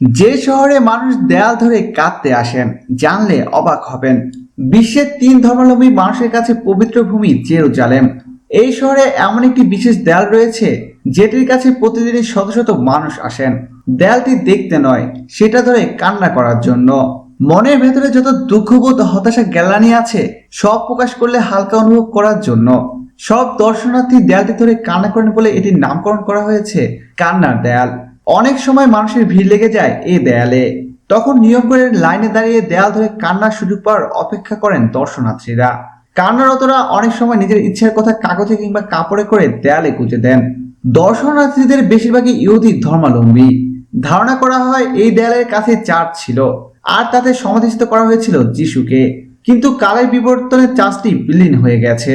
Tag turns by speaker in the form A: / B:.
A: যে শহরে মানুষ দেয়াল ধরে কাঁদতে আসেন, জানলে অবাক হবেন। বিশ্বের তিন ধর্মাবলম্বী মানুষের কাছে পবিত্র ভূমি জেরুজালেম। এই শহরে এমন একটি বিশেষ দেয়াল রয়েছে, যেটির কাছে প্রতিদিনই শত শত মানুষ আসেন। দেয়ালটি দেখতে নয়, সেটা ধরে কান্না করার জন্য। মনের ভেতরে যত দুঃখবোধ হতাশা গ্যালানি আছে, সব প্রকাশ করলে হালকা অনুভব করার জন্য। সব দর্শনার্থী দেয়ালটি ধরে কান্না করেন বলে এটির নামকরণ করা হয়েছে, কান্নার দেয়াল। অনেক সময় মানুষের ভিড় লেগে যায় এই দেয়ালে। তখন নিয়ম করে লাইনে দাঁড়িয়ে দেয়াল ধরে কান্নার সুযোগ পাওয়ার অপেক্ষা করেন দর্শনার্থীরা। কান্নারতরা অনেক সময় নিজের ইচ্ছার কথা কাগজে কিংবা কাপড়ে করে দেয়ালে গুঁজে দেন। দর্শনার্থীদের বেশিরভাগই ইহুদি ধর্মাবলম্বী। ধারণা করা হয় এই দেয়ালের কাছে চার্চ ছিল, আর তাতে সমাধিস্থ করা হয়েছিল যিশুকে। কিন্তু কালের বিবর্তনে চার্চটি বিলীন হয়ে গেছে।